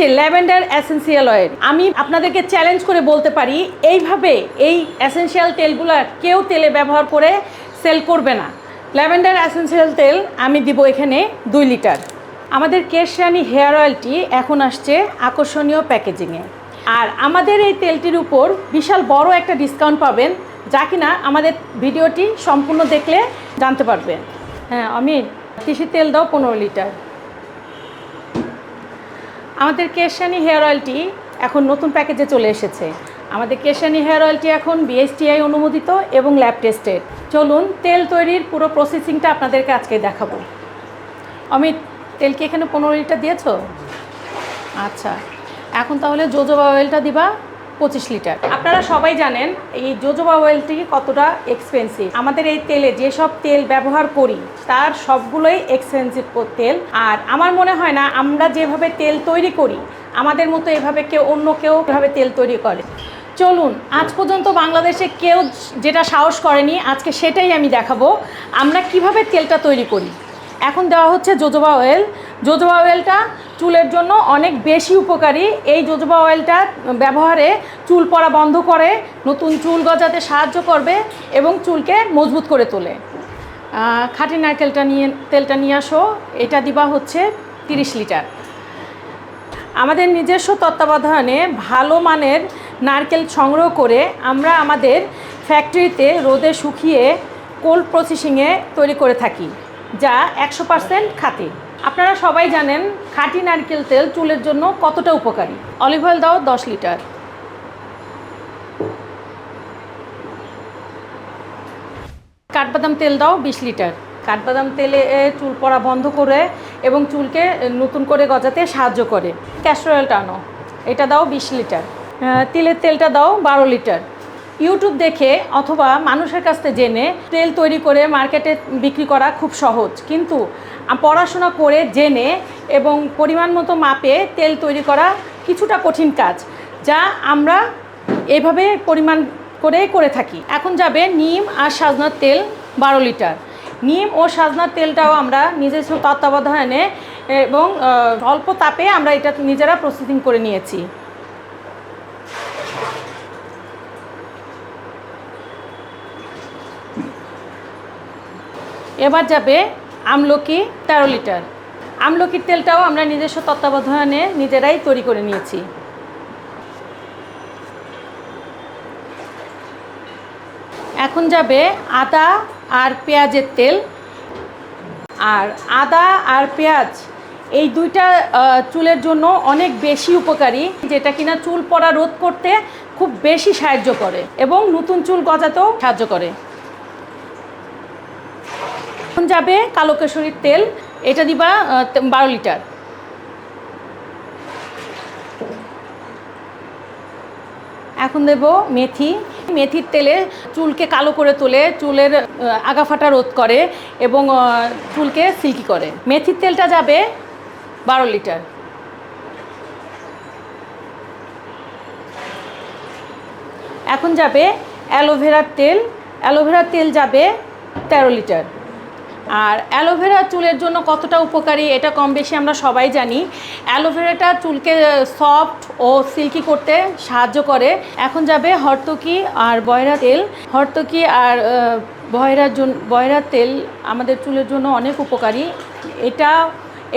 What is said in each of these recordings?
যে lavender essential oil. আমি আপনাদেরকে চ্যালেঞ্জ করে বলতে পারি, এইভাবে এই এসেন্সিয়াল তেলগুলো কেউ তেলে ব্যবহার করে সেল করবে না। ল্যাভেন্ডার এসেন্সিয়াল তেল আমি দিব এখানে দুই লিটার। আমাদের কেশরানি হেয়ার অয়েলটি এখন আসছে আকর্ষণীয় প্যাকেজিংয়ে। আর আমাদের এই তেলটির উপর বিশাল বড় একটা ডিসকাউন্ট পাবেন, যা কিনা আমাদের ভিডিওটি সম্পূর্ণ দেখলে জানতে পারবেন। হ্যাঁ অমিত তিসি তেল দাও পনেরো লিটার। আমাদের কেশানি হেয়ার অয়েলটি এখন নতুন প্যাকেজে চলে এসেছে। আমাদের কেশানি হেয়ার অয়েলটি এখন বিএসটিআই অনুমোদিত এবং ল্যাব টেস্টেড চলুন তেল তৈরির পুরো প্রসেসিংটা আপনাদেরকে আজকে দেখাবো। অমিত, তেল কি এখানে পনেরো লিটার দিয়েছ? আচ্ছা এখন তাহলে জোজোবা অয়েলটা দিবা। পঁচিশ লিটার। আপনারা সবাই জানেন এই জোজোবা অয়েলটি কতটা এক্সপেন্সিভ আমাদের এই তেলে যেসব তেল ব্যবহার করি, তার সবগুলোই এক্সপেন্সিভ তেল। আর আমার মনে হয় না, আমরা যেভাবে তেল তৈরি করি, আমাদের মতো এভাবে কেউ অন্য কেউ এভাবে তেল তৈরি করে। চলুন, আজ পর্যন্ত বাংলাদেশে কেউ যেটা সাহস করেনি, আজকে সেটাই আমি দেখাবো। আমরা কীভাবে তেলটা তৈরি করি? এখন দেওয়া হচ্ছে জোজোবা অয়েল জোজোবা অয়েলটা চুলের জন্য অনেক বেশি উপকারী। এই জোজোবা অয়েলটা ব্যবহারে চুল পড়া বন্ধ করে, নতুন চুল গজাতে সাহায্য করবে এবং চুলকে মজবুত করে তোলে। খাঁটি নারকেলটা নিয়ে, তেলটা নিয়ে আসো। এটা দিবা হচ্ছে তিরিশ লিটার। আমাদের নিজস্ব তত্ত্বাবধানে ভালো মানের নারকেল সংগ্রহ করে আমরা আমাদের ফ্যাক্টরিতে রোদে শুকিয়ে কোল্ড প্রসেসিংয়ে তৈরি করে থাকি, যা একশো পার্সেন্ট খাঁটি। আপনারা সবাই জানেন খাঁটি নারকেল তেল চুলের জন্য কতটা উপকারী? অলিভ অয়েল দাও দশ লিটার। কাঠবাদাম তেল দাও বিশ লিটার। কাঠবাদাম তেলে চুল পড়া বন্ধ করে এবং চুলকে নতুন করে গজাতে সাহায্য করে। ক্যাস্টর অয়েলটা আনো। এটা দাও বিশ লিটার। তিলের তেলটা দাও বারো লিটার। ইউটিউব দেখে অথবা মানুষের কাছ থেকে জেনে তেল তৈরি করে মার্কেটে বিক্রি করা খুব সহজ। কিন্তু পড়াশোনা করে জেনে এবং পরিমাণ মতো মাপে তেল তৈরি করা কিছুটা কঠিন কাজ, যা আমরা এভাবে পরিমাণ করে করে থাকি। এখন যাবে নিম আর সাজনার তেল বারো লিটার। নিম ও সাজনার তেলটাও আমরা নিজস্ব তত্ত্বাবধানে এবং অল্প তাপে আমরা এটা নিজেরা প্রসেসিং করে নিয়েছি। এবার যাবে আমলকি তেরো লিটার। আমলকির তেলটাও আমরা নিজস্ব তত্ত্বাবধানে নিজেরাই তৈরি করে নিয়েছি। এখন যাবে আদা আর পেঁয়াজের তেল। আর আদা আর পেঁয়াজ এই দুইটা চুলের জন্য অনেক বেশি উপকারী, যেটা কিনা চুল পড়া রোধ করতে খুব বেশি সাহায্য করে এবং নতুন চুল গজাতেও সাহায্য করে। এখন যাবে কালো কেশরীর তেল। এটা দিবা বারো লিটার। এখন দেব মেথি। মেথির তেলে চুলকে কালো করে তোলে চুলের আহ, আগা ফাটা রোধ করে এবং চুলকে সিল্কি করে। মেথির তেলটা যাবে বারো লিটার। এখন যাবে অ্যালোভেরার তেল। অ্যালোভেরার তেল যাবে তেরো লিটার। আর অ্যালোভেরা চুলের জন্য কতটা উপকারী এটা কম বেশি আমরা সবাই জানি। অ্যালোভেরাটা চুলকে সফট ও সিল্কি করতে সাহায্য করে। এখন যাবে হর্তকি আর বয়রা তেল। হর্তকি আর বয়রার জন্য বয়রার তেল আমাদের চুলের জন্য অনেক উপকারী। এটা,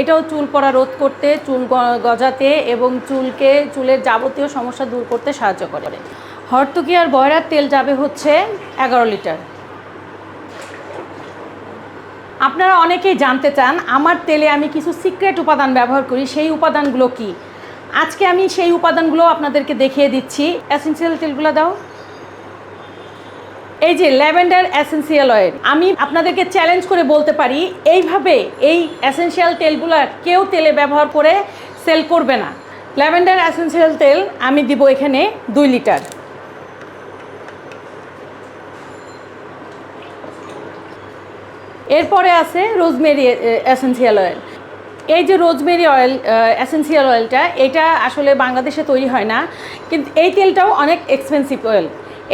এটাও চুল পড়া রোধ করতে, চুল গজাতে এবং চুলকে, চুলের যাবতীয় সমস্যা দূর করতে সাহায্য করে। হর্তকি আর বয়রার তেল যাবে হচ্ছে এগারো লিটার। আপনারা অনেকেই জানতে চান, আমার তেলে আমি কিছু সিক্রেট উপাদান ব্যবহার করি, সেই উপাদানগুলো কি? আজকে আমি সেই উপাদানগুলো আপনাদেরকে দেখিয়ে দিচ্ছি। এসেন্সিয়াল তেলগুলো দাও। এই যে ল্যাভেন্ডার এসেন্সিয়াল অয়েল আমি আপনাদেরকে চ্যালেঞ্জ করে বলতে পারি, এইভাবে এই এসেন্সিয়াল তেলগুলো কেউ তেলে ব্যবহার করে সেল করবে না। ল্যাভেন্ডার এসেন্সিয়াল তেল আমি দিব এখানে দুই লিটার। এরপরে আছে রোজমেরি এসেন্সিয়াল অয়েল। এই যে রোজমেরি অয়েল এসেন্সিয়াল অয়েলটা, এটা আসলে বাংলাদেশে তৈরি হয় না, কিন্তু এই তেলটাও অনেক এক্সপেন্সিভ অয়েল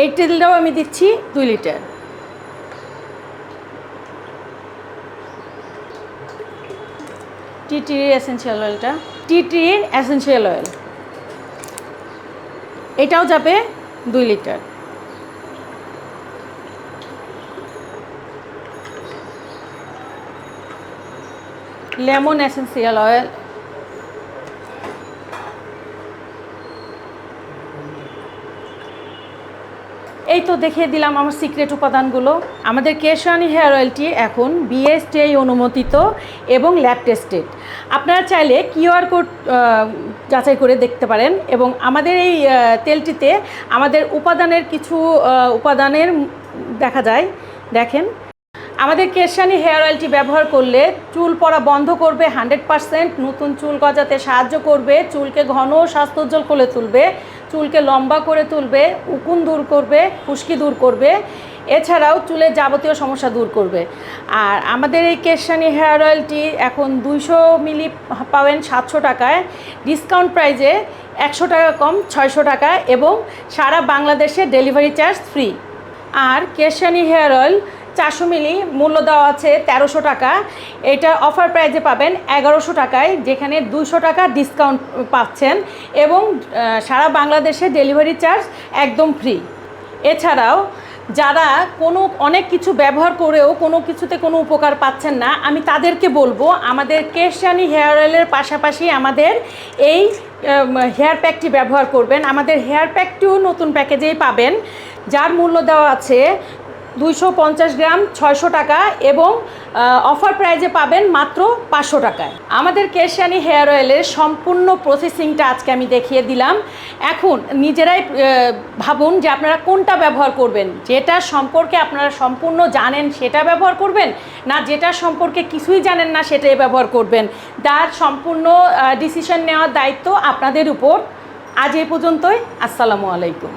এই তেলটাও আমি দিচ্ছি দুই লিটার। টিটি এসেন্সিয়াল অয়েলটা। টি ট্রির অ্যাসেন্সিয়াল অয়েল। এটাও যাবে দুই লিটার। Lemon essential oil. এই তো দেখিয়ে দিলাম আমার সিক্রেট উপাদানগুলো। আমাদের কেশানি হেয়ার অয়েলটি এখন বিএসটিআই অনুমোদিত এবং ল্যাব টেস্টেড আপনারা চাইলে কিউআর কোড যাচাই করে দেখতে পারেন এবং আমাদের এই তেলটিতে আমাদের উপাদানের কিছু উপাদানের দেখা যায়। দেখেন। আমাদের কেশানি হেয়ার অয়েলটি ব্যবহার করলে চুল পড়া বন্ধ করবে হান্ড্রেড পারসেন্ট, নতুন চুল গজাতে সাহায্য করবে, চুলকে ঘন স্বাস্থ্যোজ্জ্বল করে তুলবে, চুলকে লম্বা করে তুলবে, উকুন দূর করবে, খুশকি দূর করবে, এছাড়াও চুলের যাবতীয় সমস্যা দূর করবে। আর আমাদের এই কেশানি হেয়ার অয়েলটি এখন দুইশো মিলি পাবেন সাতশো টাকায়, ডিসকাউন্ট প্রাইজে একশো টাকা কম, ছয়শো টাকা এবং সারা বাংলাদেশে ডেলিভারি চার্জ ফ্রি। আর কেশানি হেয়ার অয়েল চারশো মিলি, মূল্য দেওয়া আছে তেরোশো টাকা। এটা অফার প্রাইজে পাবেন এগারোশো টাকায়, যেখানে দুশো টাকা ডিসকাউন্ট পাচ্ছেন এবং সারা বাংলাদেশে ডেলিভারি চার্জ একদম ফ্রি এছাড়াও, যারা কোনো, অনেক কিছু ব্যবহার করেও কোনো কিছুতে কোনো উপকার পাচ্ছেন না, আমি তাদেরকে বলব, আমাদের কেশানি হেয়ার অয়েলের পাশাপাশি আমাদের এই হেয়ার প্যাকটি ব্যবহার করবেন। আমাদের হেয়ার প্যাকটিও নতুন প্যাকেজেই পাবেন, যার মূল্য দেওয়া আছে দুইশো পঞ্চাশ গ্রাম, ছয়শো টাকা এবং অফার প্রাইজে পাবেন মাত্র পাঁচশো টাকায়। আমাদের কেশানি হেয়ার অয়েলের সম্পূর্ণ প্রসেসিংটা আজকে আমি দেখিয়ে দিলাম। এখন নিজেরাই ভাবুন যে আপনারা কোনটা ব্যবহার করবেন। যেটা সম্পর্কে আপনারা সম্পূর্ণ জানেন সেটা ব্যবহার করবেন, না যেটা সম্পর্কে কিছুই জানেন না সেটাই ব্যবহার করবেন। তার সম্পূর্ণ ডিসিশন নেওয়ার দায়িত্ব আপনাদের উপর। আজ এই পর্যন্তই, আসসালামু আলাইকুম।